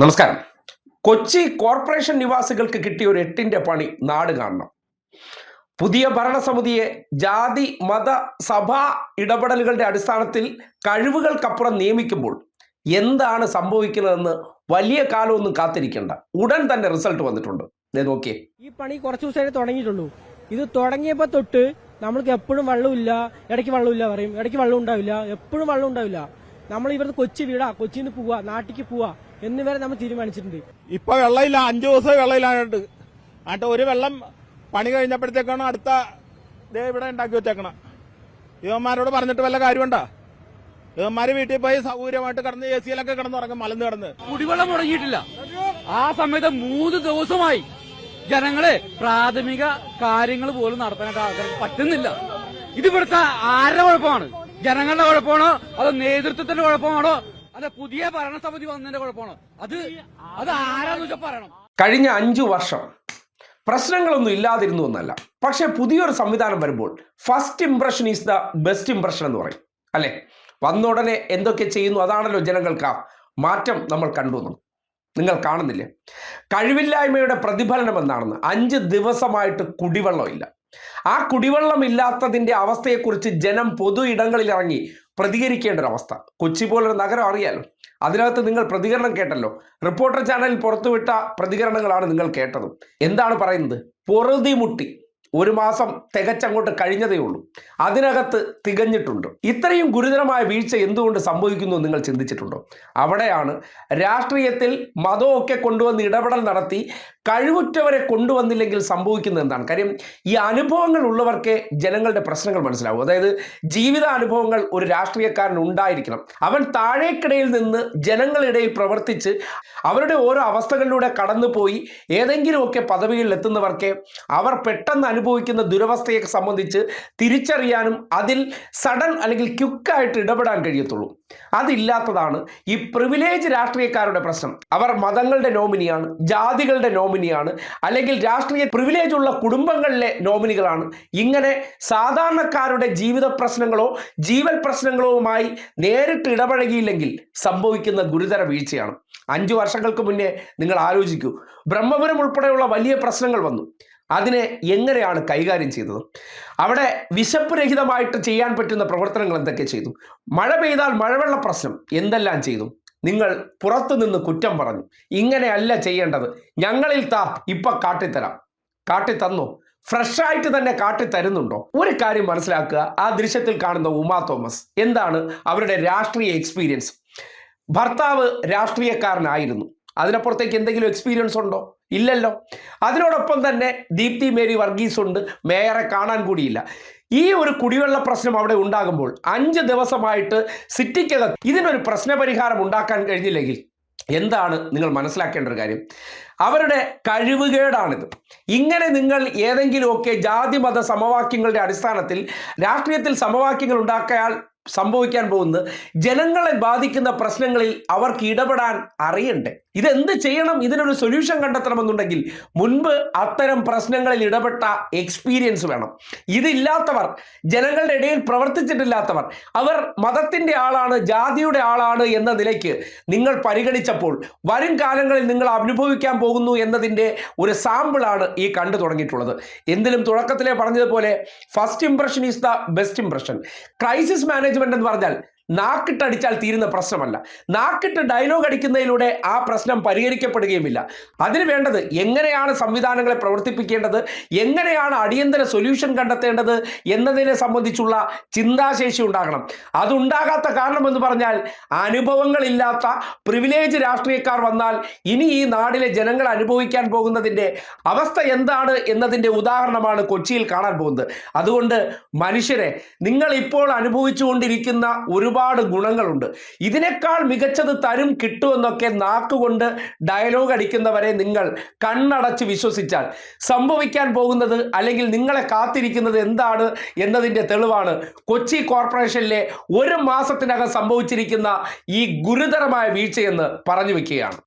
നമസ്കാരം. കൊച്ചി കോർപ്പറേഷൻ നിവാസികൾക്ക് കിട്ടിയ ഒരു എട്ടിന്റെ പണി നാട് കാണണം. പുതിയ ഭരണസമിതിയെ ജാതി മത സഭാ ഇടപെടലുകളുടെ അടിസ്ഥാനത്തിൽ കഴിവുകൾക്കപ്പുറം നിയമിക്കുമ്പോൾ എന്താണ് സംഭവിക്കുന്നതെന്ന് വലിയ കാലമൊന്നും കാത്തിരിക്കേണ്ട. ഉടൻ തന്നെ റിസൾട്ട് വന്നിട്ടുണ്ട്. നോക്കിയേ. ഈ പണി കുറച്ച് ദിവസമായിട്ട് തുടങ്ങിയിട്ടുള്ളൂ. ഇത് തുടങ്ങിയപ്പോൾ തൊട്ട് നമ്മൾക്ക് എപ്പോഴും വെള്ളമില്ല ഇടയ്ക്ക് വെള്ളമില്ല പറയും. ഇടയ്ക്ക് വെള്ളം ഉണ്ടാവില്ല എപ്പോഴും വെള്ളം ഉണ്ടാവില്ല. നമ്മൾ ഇവിടുന്ന് കൊച്ചി വീടാ കൊച്ചിയിൽ പോവാ നാട്ടിക്ക് പോവാ. എന്ന് വരെ നമ്മൾ തീരുമാനിച്ചിട്ടുണ്ട്. ഇപ്പൊ വെള്ളമില്ല അഞ്ചു ദിവസം വെള്ളമില്ലാണ്ട് എന്നിട്ട് ഒരു വെള്ളം പണി കഴിഞ്ഞപ്പോഴത്തേക്കാണ് അടുത്ത ദേ ഇവിടെ ഉണ്ടാക്കി വെച്ചേക്കണം യുവന്മാരോട് പറഞ്ഞിട്ട് വല്ല കാര്യമുണ്ടാ? യുവന്മാര് വീട്ടിൽ പോയി സൗകര്യമായിട്ട് കിടന്ന് എ സിയിലൊക്കെ കിടന്നുറങ്ങും മലന്ന് കിടന്ന്. കുടിവെള്ളം മുടങ്ങിയിട്ടില്ല. ആ സമയത്ത് മൂന്ന് ദിവസമായി ജനങ്ങളെ പ്രാഥമിക കാര്യങ്ങൾ പോലും നടത്താനായിട്ട് ആൾക്കാർക്ക് പറ്റുന്നില്ല. ഇത് ഇവിടുത്തെ ആരുടെ കുഴപ്പമാണ്? ജനങ്ങളുടെ കുഴപ്പമാണോ? അതോ നേതൃത്വത്തിന്റെ കുഴപ്പമാണോ? അതെ പുതിയ ഭരണസമിതി വന്നതിന്റെ കുഴപ്പമാണ്? അത് അത് ആരാന്ന് വെച്ചാൽ പറയണം. കഴിഞ്ഞ അഞ്ചു വർഷം പ്രശ്നങ്ങളൊന്നും ഇല്ലാതിരുന്നു എന്നല്ല. പക്ഷേ പുതിയൊരു സംവിധാനം വരുമ്പോൾ first impression is the best impression എന്ന് പറയും. അല്ലെ? വന്ന ഉടനെ എന്തൊക്കെ ചെയ്യുന്നു അതാണല്ലോ ജനങ്ങൾക്ക് ആ മാറ്റം നമ്മൾ കണ്ടുവന്നു നിങ്ങൾ കാണുന്നില്ലേ? കഴിവില്ലായ്മയുടെ പ്രതിഫലനം എന്താണെന്ന് അഞ്ച് ദിവസമായിട്ട് കുടിവെള്ളമില്ല. ആ കുടിവെള്ളം ഇല്ലാത്തതിന്റെ അവസ്ഥയെക്കുറിച്ച് ജനം പൊതു ഇടങ്ങളിൽ ഇറങ്ങി പ്രതികരിക്കേണ്ട ഒരു അവസ്ഥ കൊച്ചി പോലൊരു നഗരം അറിയാലോ? അതിനകത്ത് നിങ്ങൾ പ്രതികരണം കേട്ടല്ലോ. റിപ്പോർട്ടർ ചാനലിൽ പുറത്തുവിട്ട പ്രതികരണങ്ങളാണ് നിങ്ങൾ കേട്ടത്. എന്താണ് പറയുന്നത്? പൊറുതിമുട്ടി ഒരു മാസം തികച്ചങ്ങോട്ട് കഴിഞ്ഞതേ ഉള്ളൂ. അതിനകത്ത് തികഞ്ഞിട്ടുണ്ട്. ഇത്രയും ഗുരുതരമായ വീഴ്ച എന്തുകൊണ്ട് സംഭവിക്കുന്നു നിങ്ങൾ ചിന്തിച്ചിട്ടുണ്ടോ? അവിടെയാണ് രാഷ്ട്രീയത്തിൽ മതമൊക്കെ കൊണ്ടുവന്ന് ഇടപെടൽ നടത്തി കഴിവുറ്റവരെ കൊണ്ടുവന്നില്ലെങ്കിൽ സംഭവിക്കുന്നത് എന്താണ്? കാര്യം ഈ അനുഭവങ്ങൾ ഉള്ളവർക്കേ ജനങ്ങളുടെ പ്രശ്നങ്ങൾ മനസ്സിലാവും. അതായത് ജീവിത അനുഭവങ്ങൾ ഒരു രാഷ്ട്രീയക്കാരൻ ഉണ്ടായിരിക്കണം. അവൻ താഴേക്കിടയിൽ നിന്ന് ജനങ്ങളിടയിൽ പ്രവർത്തിച്ച് അവരുടെ ഓരോ അവസ്ഥകളിലൂടെ കടന്നുപോയി ഏതെങ്കിലുമൊക്കെ പദവികളിൽ എത്തുന്നവർക്ക് അവർ പെട്ടെന്ന് അനുഭവിക്കുന്ന ദുരവസ്ഥയെ സംബന്ധിച്ച് തിരിച്ചറിയാനും അതിൽ സഡൻ അല്ലെങ്കിൽ ക്യുക്കായിട്ട് ഇടപെടാൻ കഴിയത്തുള്ളൂ. അതില്ലാത്തതാണ് ഈ പ്രിവിലേജ് രാഷ്ട്രീയക്കാരുടെ പ്രശ്നം. അവർ മതങ്ങളുടെ നോമിനിയാണ് ജാതികളുടെ നോമിനിയാണ് അല്ലെങ്കിൽ രാഷ്ട്രീയ പ്രിവിലേജ് ഉള്ള കുടുംബങ്ങളിലെ നോമിനികളാണ് ഇങ്ങനെ സാധാരണക്കാരുടെ ജീവിത പ്രശ്നങ്ങളോ ജീവൽ പ്രശ്നങ്ങളുമായി നേരിട്ട് ഇടപഴകിയില്ലെങ്കിൽ സംഭവിക്കുന്ന ഗുരുതര വീഴ്ചയാണ്. അഞ്ചു വർഷങ്ങൾക്ക് മുന്നേ നിങ്ങൾ ആലോചിക്കൂ. ബ്രഹ്മപുരം ഉൾപ്പെടെയുള്ള വലിയ പ്രശ്നങ്ങൾ വന്നു. അതിനെ എങ്ങനെയാണ് കൈകാര്യം ചെയ്തത്? അവിടെ വിശപ്പ് രഹിതമായിട്ട് ചെയ്യാൻ പറ്റുന്ന പ്രവർത്തനങ്ങൾ എന്തൊക്കെ ചെയ്തു? മഴ പെയ്താൽ മഴവെള്ള പ്രശ്നം എന്തെല്ലാം ചെയ്തു? നിങ്ങൾ പുറത്തുനിന്ന് കുറ്റം പറഞ്ഞു. ഇങ്ങനെയല്ല ചെയ്യേണ്ടത്. ഞങ്ങളിൽ താ ഇപ്പൊ കാട്ടിത്തരാം. കാട്ടിത്തന്നോ. ഫ്രഷായിട്ട് തന്നെ കാട്ടി തരുന്നുണ്ടോ ഒരു കാര്യം മനസ്സിലാക്കുക. ആ ദൃശ്യത്തിൽ കാണുന്ന ഉമാ തോമസ് എന്താണ് അവരുടെ രാഷ്ട്രീയ എക്സ്പീരിയൻസ് ഭർത്താവ് രാഷ്ട്രീയക്കാരനായിരുന്നു. അതിനപ്പുറത്തേക്ക് എന്തെങ്കിലും എക്സ്പീരിയൻസ് ഉണ്ടോ? ഇല്ലല്ലോ. അതിനോടൊപ്പം തന്നെ ദീപ്തി മേരി വർഗീസ് ഉണ്ട്. മേയറെ കാണാൻ കൂടിയില്ല. ഈ ഒരു കുടിവെള്ള പ്രശ്നം അവിടെ ഉണ്ടാകുമ്പോൾ അഞ്ച് ദിവസമായിട്ട് സിറ്റിക്കകത്ത് ഇതിനൊരു പ്രശ്നപരിഹാരം ഉണ്ടാക്കാൻ കഴിഞ്ഞില്ലെങ്കിൽ എന്താണ് നിങ്ങൾ മനസ്സിലാക്കേണ്ട ഒരു കാര്യം? അവരുടെ കഴിവുകേടാണിത്. ഇങ്ങനെ നിങ്ങൾ ഏതെങ്കിലുമൊക്കെ ജാതി മത സമവാക്യങ്ങളുടെ അടിസ്ഥാനത്തിൽ രാഷ്ട്രീയത്തിൽ സമവാക്യങ്ങൾ ഉണ്ടാക്കിയാൽ സംഭവിക്കാൻ പോകുന്നത് ജനങ്ങളെ ബാധിക്കുന്ന പ്രശ്നങ്ങളിൽ അവർക്ക് ഇടപെടാൻ അറിയണ്ടേ? ഇതെന്ത് ചെയ്യണം? ഇതിനൊരു സൊല്യൂഷൻ കണ്ടെത്തണമെന്നുണ്ടെങ്കിൽ മുൻപ് അത്തരം പ്രശ്നങ്ങളിൽ ഇടപെട്ട എക്സ്പീരിയൻസ് വേണം. ഇതില്ലാത്തവർ ജനങ്ങളുടെ ഇടയിൽ പ്രവർത്തിച്ചിട്ടില്ലാത്തവർ അവർ മതത്തിന്റെ ആളാണ് ജാതിയുടെ ആളാണ് എന്ന നിലയ്ക്ക് നിങ്ങൾ പരിഗണിച്ചപ്പോൾ വരും കാലങ്ങളിൽ നിങ്ങൾ അനുഭവിക്കാൻ പോകുന്നു എന്നതിന്റെ ഒരു സാമ്പിളാണ് ഈ കണ്ടു തുടങ്ങിയിട്ടുള്ളത്. എന്തിലും തുടക്കത്തിലെ പറഞ്ഞതുപോലെ first impression is the best impression crisis management എന്ന് പറഞ്ഞാൽ നാക്കിട്ടടിച്ചാൽ തീരുന്ന പ്രശ്നമല്ല. നാക്കിട്ട് ഡയലോഗ് അടിക്കുന്നതിലൂടെ ആ പ്രശ്നം പരിഹരിക്കപ്പെടുകയുമില്ല. അതിന് വേണ്ടത് എങ്ങനെയാണ് സംവിധാനങ്ങളെ പ്രവർത്തിപ്പിക്കേണ്ടത് എങ്ങനെയാണ് അടിയന്തര സൊല്യൂഷൻ കണ്ടെത്തേണ്ടത് എന്നതിനെ സംബന്ധിച്ചുള്ള ചിന്താശേഷി ഉണ്ടാകണം. അതുണ്ടാകാത്ത കാരണം എന്ന് പറഞ്ഞാൽ അനുഭവങ്ങളില്ലാത്ത പ്രിവിലേജ് രാഷ്ട്രീയക്കാർ വന്നാൽ ഇനി ഈ നാടിലെ ജനങ്ങൾ അനുഭവിക്കാൻ പോകുന്നതിന്റെ അവസ്ഥ എന്താണ് എന്നതിന്റെ ഉദാഹരണമാണ് കൊച്ചിയിൽ കാണാൻ പോകുന്നത്. അതുകൊണ്ട് മനുഷ്യരെ നിങ്ങൾ ഇപ്പോൾ അനുഭവിച്ചുകൊണ്ടിരിക്കുന്ന ഒരുപാട് ഗുണങ്ങളുണ്ട്. ഇതിനേക്കാൾ മികച്ചത് തരും കിട്ടുമെന്നൊക്കെ നാക്കുകൊണ്ട് ഡയലോഗ് അടിക്കുന്നവരെ നിങ്ങൾ കണ്ണടച്ച് വിശ്വസിച്ചാൽ സംഭവിക്കാൻ പോകുന്നത് അല്ലെങ്കിൽ നിങ്ങളെ കാത്തിരിക്കുന്നത് എന്താണ് എന്നതിന്റെ തെളിവാണ് കൊച്ചി കോർപ്പറേഷനിലെ ഒരു മാസത്തിനകം സംഭവിച്ചിരിക്കുന്ന ഈ ഗുരുതരമായ വീഴ്ചയെന്ന് പറഞ്ഞു വെക്കുകയാണ്